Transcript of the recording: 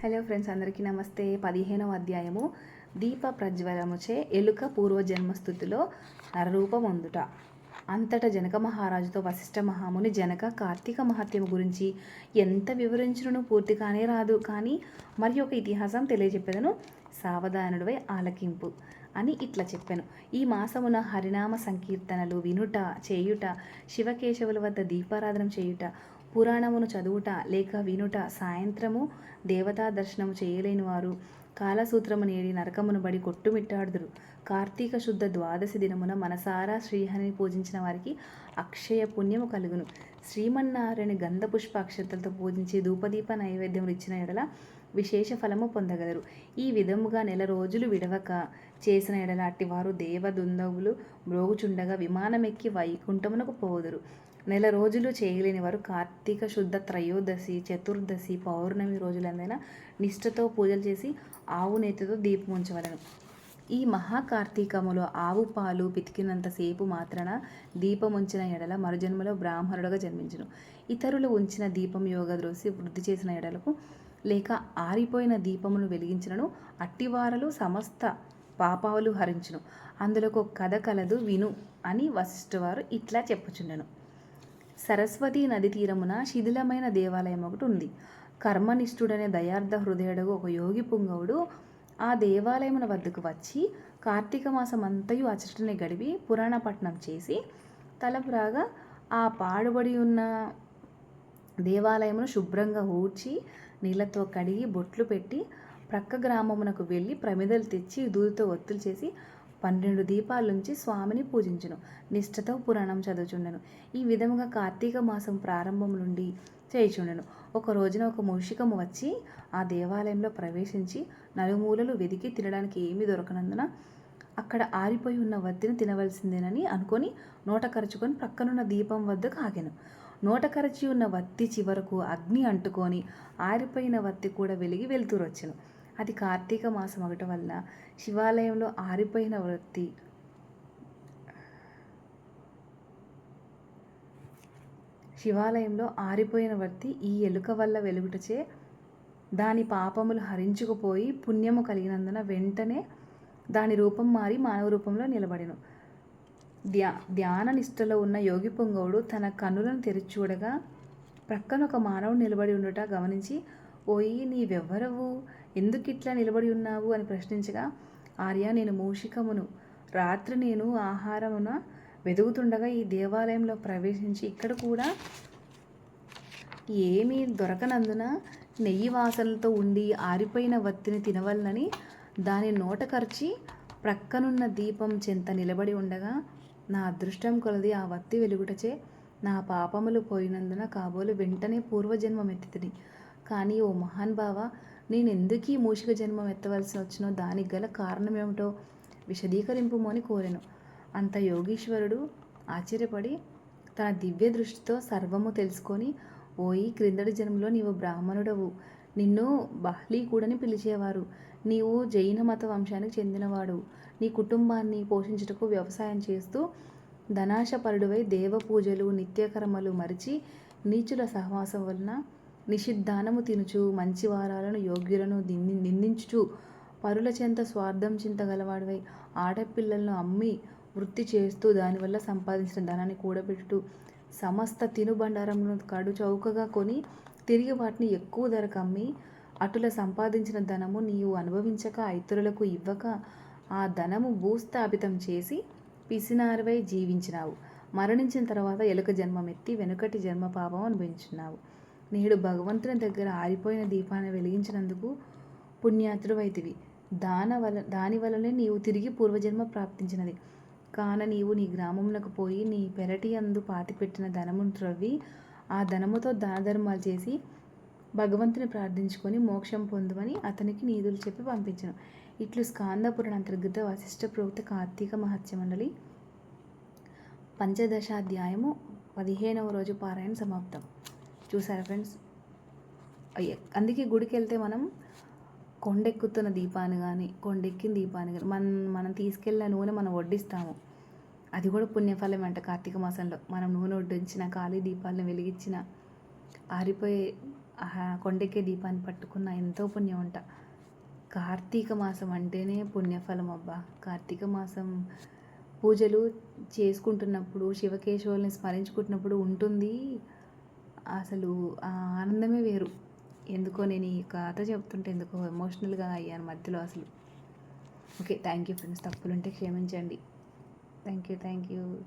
Hello friends అందరికీ నమస్తే. పదిహేనవ అధ్యాయము. దీప ప్రజ్వలముచే ఎలుక పూర్వజన్మస్థుతిలో నరరూపం అందుట అంతట జనక మహారాజుతో వశిష్ఠ మహాముని జనక కార్తీక మహత్యము గురించి ఎంత వివరించును పూర్తిగానే రాదు. కానీ మరి ఒక ఇతిహాసం తెలియజెప్పేదను. సావధానుడివై ఆలకింపు అని ఇట్లా చెప్పాను. ఈ మాసమున హరినామ సంకీర్తనలు వినుట చేయుట శివకేశవుల వద్ద దీపారాధన చేయుట పురాణమును చదువుట లేక వినుట సాయంత్రము దేవతా దర్శనము చేయలేని వారు కాలసూత్రము నేడి నరకమును బడి కొట్టుమిట్టాడుదురు. కార్తీక శుద్ధ ద్వాదశి దినమున మనసారా శ్రీహరిని పూజించిన వారికి అక్షయ పుణ్యము కలుగును. శ్రీమన్నారాయణ గంధ పుష్ప అక్షతలతో పూజించి ధూపదీప నైవేద్యములు ఇచ్చిన ఎడల విశేష ఫలము పొందగలరు. ఈ విధముగా నెల రోజులు విడవక చేసిన ఎడల అట్టివారు దేవదుందవులు మ్రోగుచుండగా విమానమెక్కి వైకుంఠమునకు పోదురు. నెల రోజులు చేయలేని వారు కార్తీక శుద్ధ త్రయోదశి చతుర్దశి పౌర్ణమి రోజులందైనా నిష్ఠతో పూజలు చేసి ఆవు నేతితో దీపం ఉంచవలను. ఈ మహాకార్తీకములో ఆవు పాలు పితికినంతసేపు మాత్రాన దీపం ఉంచిన ఎడల మరుజన్మలో బ్రాహ్మణుడుగా జన్మించను. ఇతరులు ఉంచిన దీపం యోగ ద్రోసి వృద్ధి చేసిన ఎడలకు లేక ఆరిపోయిన దీపమును వెలిగించినను అట్టివారలు సమస్త పాపాలు హరించును. అందులో ఒక కథ కలదు విను అని వశిష్ఠవారు ఇట్లా చెప్పుచుండెను. సరస్వతీ నది తీరమున శిథిలమైన దేవాలయం ఒకటి ఉంది. కర్మనిష్ఠుడనే దయార్థ హృదయుడు ఒక యోగి పుంగవుడు ఆ దేవాలయమున వద్దకు వచ్చి కార్తీక మాసం అంతయు అచటని గడిపి పురాణపట్నం చేసి తలపురాగా ఆ పాడుబడి ఉన్న దేవాలయమును శుభ్రంగా ఊడ్చి నీళ్ళతో కడిగి బొట్లు పెట్టి ప్రక్క గ్రామమునకు వెళ్ళి ప్రమిదలు తెచ్చి దూదితో ఒత్తులు చేసి పన్నెండు దీపాలుంచి స్వామిని పూజించును. నిష్ఠతో పురాణం చదువుచుండెను. ఈ విధముగా కార్తీక మాసం ప్రారంభం నుండి చేయుచుండెను. ఒక రోజున ఒక మూషికము వచ్చి ఆ దేవాలయంలో ప్రవేశించి నలుమూలలు వెదికి తినడానికి ఏమీ దొరకనందున అక్కడ ఆరిపోయి ఉన్న వత్తిని తినవలసిందేనని అనుకొని నోట కరుచుకొని ప్రక్కనున్న దీపం వద్దకు ఆగాను. నోట కరచి ఉన్న వత్తి చివరకు అగ్ని అంటుకొని ఆరిపోయిన వత్తి కూడా వెలిగి వెలుతురు వచ్చెను అది కార్తీక మాసం అవటం వల్ల శివాలయంలో ఆరిపోయిన వృత్తి. శివాలయంలో ఆరిపోయిన వృత్తి ఈ ఎలుక వల్ల వెలుగుటచే దాని పాపములు హరించుకుపోయి పుణ్యము కలిగినందున వెంటనే దాని రూపం మారి మానవ రూపంలో నిలబడెను. ధ్యా ధ్యాన నిష్టలో ఉన్న యోగి పొంగవుడు తన కన్నులను తెరిచూడగా ప్రక్కన ఒక మానవుడు నిలబడి ఉండట గమనించి ఓయి నీవెవ్వరవు ఎందుకు ఇట్లా నిలబడి ఉన్నావు అని ప్రశ్నించగా ఆర్య నేను మూషికమును. రాత్రి నేను ఆహారమున వెదుగుతుండగా ఈ దేవాలయంలో ప్రవేశించి ఇక్కడ కూడా ఏమీ దొరకనందున నెయ్యి వాసనలతో ఉండి ఆరిపోయిన వత్తిని తినవలనని దాని నోట కరిచి ప్రక్కనున్న దీపం చెంత నిలబడి ఉండగా నా అదృష్టం కొలది ఆ వత్తి వెలుగుటచే నా పాపములు పోయినందున కాబోలు వెంటనే పూర్వజన్మం ఎత్తితిని కానీ ఓ మహాన్ బావ నేను ఎందుకు ఈ మూషిక జన్మం ఎత్తవలసి వచ్చినో దానికి గల కారణమేమిటో విశదీకరింపుము అని కోరెను. అంత యోగీశ్వరుడు ఆశ్చర్యపడి తన దివ్య దృష్టితో సర్వము తెలుసుకొని ఓయి క్రిందటి జన్మలో నీవు బ్రాహ్మణుడవు. నిన్ను బహ్లీకుడని పిలిచేవారు. నీవు జైన మత వంశానికి చెందినవాడు. నీ కుటుంబాన్ని పోషించుటకు వ్యవసాయం చేస్తూ ధనాశపరుడువై దేవ పూజలు నిత్యకర్మలు మరిచి నీచుల సహవాసం వలన నిషిద్ధానము తినుచు మంచి వారాలను యోగ్యులను దిన్ని నిందించుచు పరుల చెంత స్వార్థం చింత గలవాడివై ఆడపిల్లలను అమ్మి వృత్తి చేస్తూ దానివల్ల సంపాదించిన ధనాన్ని కూడబెట్టు సమస్త తినుబండారమును కడు చౌకగా కొని తిరిగి వాటిని ఎక్కువ ధరకు అమ్మి అటుల సంపాదించిన ధనము నీవు అనుభవించక ఇతరులకు ఇవ్వక ఆ ధనము భూస్థాపితం చేసి పిసినారివై జీవించినావు. మరణించిన తర్వాత ఎలుక జన్మమెత్తి వెనుకటి జన్మ పాపం అనుభవించున్నావు. నేడు భగవంతుని దగ్గర ఆరిపోయిన దీపాన్ని వెలిగించినందుకు పుణ్యాతుడవైతివి దాన వల దాని వలనే నీవు తిరిగి పూర్వజన్మ ప్రాప్తించినది. కాన నీవు నీ గ్రామమునకు పోయి నీ పెరటి అందు పాతిపెట్టిన ధనమును త్రవ్వి ఆ ధనముతో దాన ధర్మాలు చేసి భగవంతుని ప్రార్థించుకొని మోక్షం పొందుమని అతనికి నీధులు చెప్పి పంపించను. ఇట్లు స్కాందపురాణ అంతర్గత వశిష్ఠ ప్రోక్త కార్తీక మహత్య మండలి పంచదశాధ్యాయము పదిహేనవ రోజు పారాయణ సమాప్తం. చూసారా ఫ్రెండ్స్? అందుకే గుడికి వెళ్తే మనం కొండెక్కుతున్న దీపాన్ని కానీ కొండెక్కిన దీపాన్ని కానీ మనం మనం తీసుకెళ్ళిన నూనె మనం వడ్డిస్తాము. అది కూడా పుణ్యఫలం అంట కార్తీక మాసంలో. మనం నూనె వడ్డించిన ఖాళీ దీపాలను వెలిగించిన ఆరిపోయే కొండెక్కే దీపాన్ని పట్టుకున్న ఎంతో పుణ్యం అంట. కార్తీక మాసం అంటేనే పుణ్యఫలం అబ్బా. కార్తీక మాసం పూజలు చేసుకుంటున్నప్పుడు శివకేశవుల్ని స్మరించుకుంటున్నప్పుడు ఉంటుంది అసలు ఆ ఆనందమే వేరు. ఎందుకో నేను ఈ కథ చెప్తుంటే ఎందుకో ఎమోషనల్గా అయ్యాను మధ్యలో అసలు. ఓకే థ్యాంక్ యూ ఫ్రెండ్స్ తప్పులుంటే క్షమించండి. Thank you thank you